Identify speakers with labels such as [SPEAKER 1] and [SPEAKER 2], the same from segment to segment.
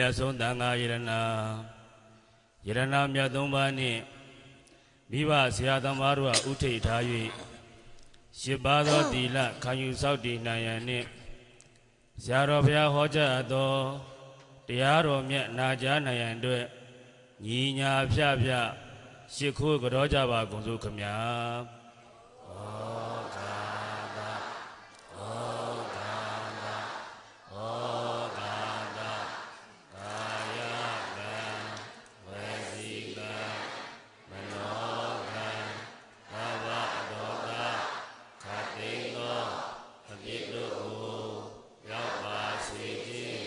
[SPEAKER 1] မြတ်ဆုံးသံဃာယရဏယရဏမြတ်သုံးပါးနှင့်မိဘဆရာသမားတို့ကဥထိတ်ထား၍ရှစ်ပါးသောသီလခံယူစောင့်တည်နိုင်ရန်နှင့်ဆရာတော်ဘုရားဟောကြားအပ်သောတရားတော်မြတ်နာကြားနိုင်ရန်အတွက်ညီညာဖြဖြရှ िख ိုးကြောကြပါကုန်စို့ခမညာဩဃာတကာယကံဝစီကံမနောကံဘဝဒေါတခတ်သိမ်းသောအပြစ်တို့ကိုရောက်ပါစေခြင်း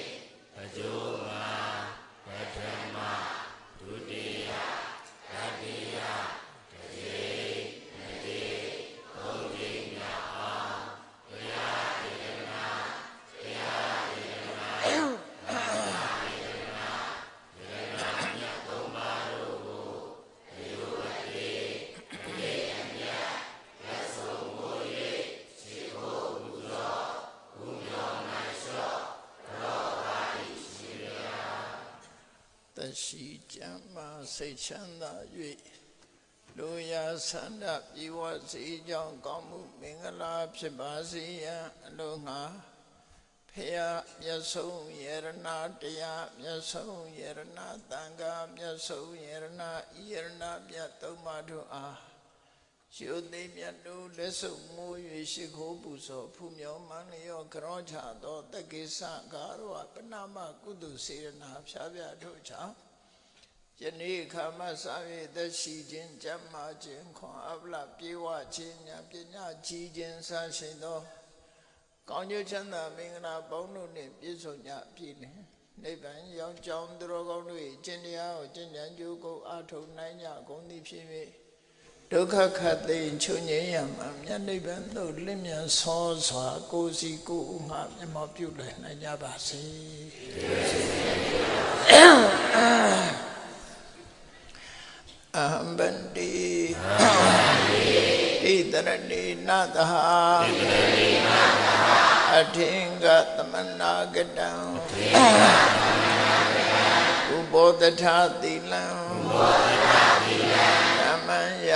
[SPEAKER 1] အကျိုးမှာပထမဒုတိယတတိယတတိယတိသုံးကြိမ်မြောက်အောင်ဘုရားဧကနာဘုရားဧကနာဘုရားဧကနာဧကနာမြတ်သုံးပါးတို့ကိုဒီလိုအသေးအလေးအမြတ်လက်ဆုံးမိုး၍ရှိခိုးပူဇော်ဘုမြော်နိုင်လျှော့ရောပါ၏ရှိရ
[SPEAKER 2] တ ရှိကြမ်းမှစိတ်ချမ်းသာ၍လူရာဆန္ဒပြေဝစေကြောင်းကောင်းမှုမင်္ဂလာဖြစ်ပါစေရန်အလိုငှာဖေယမြတ်ဆုံးယရနာတရားမြတ်ဆုံးယရနာတန်ခါမြတ်ဆုံးယရနာဤယရနာမြတ်သုံးပါးတို့အား ရှုသိမြတ်တို့လက်စုပ်မိုး၍ရှိခိုးပူဇော်ဖူးမြော်မန်းလျောကြောချသောတက္ကိစ္စကာရဝပဏမကုသစေရနာဖြားပြတို့ချောင်းယနေ့ခါမစာ၍သက်ရှိခြင်းကြမ်းမာခြင်းခွန်အပလပြေဝခြင်းညာပညာကြီးခြင်းဆရှိန်သောကောင်းကျိုးချမ်းသာမင်္ဂလာပေါင်းတို့နှင့်ပြည့်စုံကြပြီလင်နိဗ္ဗာန်ရောက်ကြောင်းသူတော်ကောင်းတို့၏ကျင့်တရားကိုကျင့်ကြံကြိုးကိုအားထုတ်နိုင်ကြကုန်သည်ဖြစ်၍ ဒုက္ခခတ်သိမ်းချုပ်ငြိမ်းရမှာမြတ်နိဗ္ဗာန်သို့လင်းမြန်ဆောစွာကိုယ်စီကိုယ်ဥငှမျက်မှောက်ပြုလည်နိုင်ကြပါစေအဟံဗန္တိဣတရဏိနသဟာအထင်္ဂသမနာကတံဥပောတထသီလံဓမ္မံ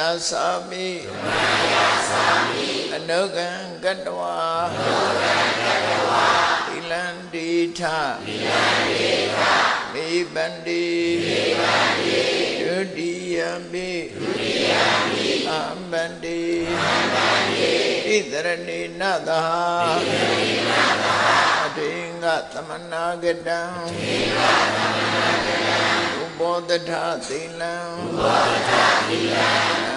[SPEAKER 2] ယာစာမိအနုကံကတဝါသီလံတိထမိဗန္တိဒုတိယမိအံဗန္တိဣတရဏိနသဟာအထင်္ဂသမနာကတံဥပောတထသီလံဓ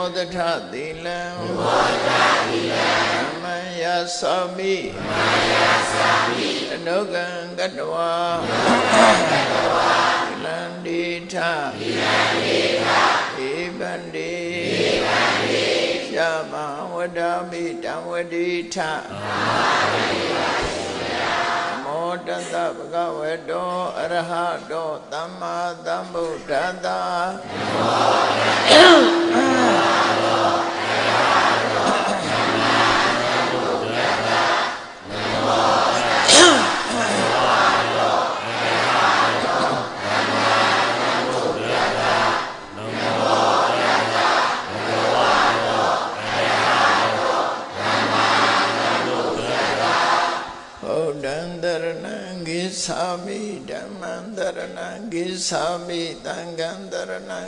[SPEAKER 2] ပောတထသီလံဓမ္မံယာသာမိအနုကံကတဝါသီလံတိထဧဗန္တိယမဝဒာမိတံဝတိထမောတတဗကဝတောအရဟတောသမ္မာသမ္ဗုဒ္ဓတ္တ ဂိသာမိဓမ္မံတရဏံဂိသာမိသံဃံတရဏံ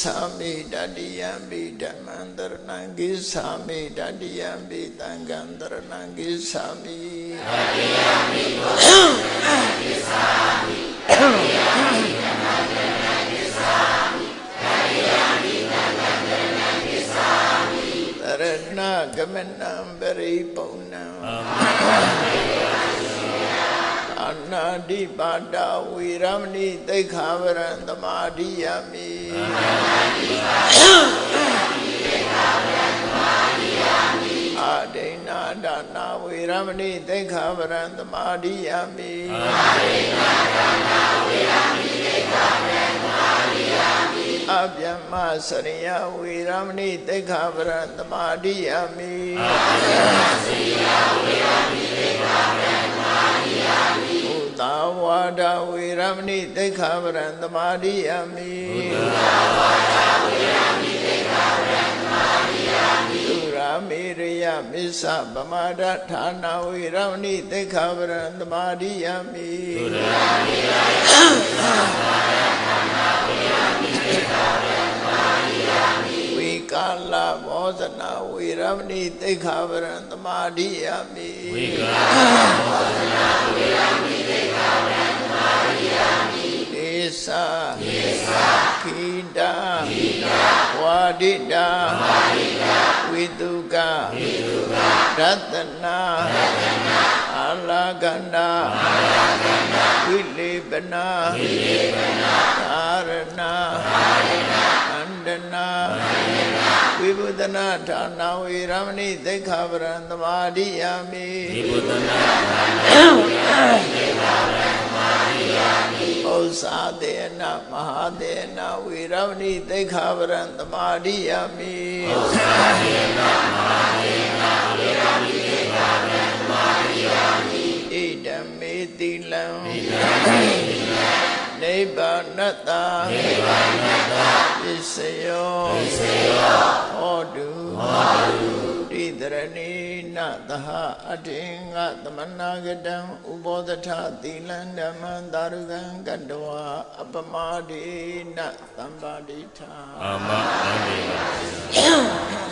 [SPEAKER 2] သာမိတတိယံပိဓမ္မံတရဏံကိသာမိတတိယံပိသံဃံတရဏံကိသာမိတရဏဂမနံပရိပုံဏံအ တိပါဒဝေရမဏိသိက္ခာဝရံသမာဓိယမိအာဒိဏဒါနာဝေရမဏိသိက္ခာဝရံသမာဓိယမိအဗျမ္မစရိယဝေရမဏိသိက္ခာဝရံသမာဓိယမိဘုသာဝါ ဒဝေရမဏိသိက္ခာဝရံသမာဓိယမိသုရာမေရယမစ္ဆပမာဒဌာနဝေရမဏိသိက္ခာဝရံသမာဓိယမိဝေကာလဘောဇနာဝေရမဏိသိက္ခာဝရံသမာဓိယမိ
[SPEAKER 1] ဝိကာ
[SPEAKER 2] ဒေ တာဝါဒိတာဝိတုကဝိတုကရတနာရတနာအာလာကန္တာအာလာကန္တာဝိလေပနာဝိလေပနာသာရဏသာရဏအန္တနာအန္တနာဝိဘုဒနာဌာနဝေရမဏိသိက္ခာပရံသမာဓိယာမိ
[SPEAKER 1] ဒီဘုဒ္ဓနာ
[SPEAKER 2] တေနဝေရမဏိသိက္ခာပရံသမာဓိယာမိဩဇာတေနမဟာတေနဝေရမဏိသိက္ခာပရံသမာဓိယာမိဣဒံမေတိလံဣဒံမေတိလံနိဗ္ဗာနတ္တာနိဗ္ဗာနတ္တာပစ္စယောပစ္စယောဟောတုဟောတု တိတရဏိနသဟအတေငသမနာကတံဥဘောဓထသီလံဓမ္မံသာရုကံကတ္တဝအပမဒေနသံပါတိထာ
[SPEAKER 1] အာမအန္တိပါ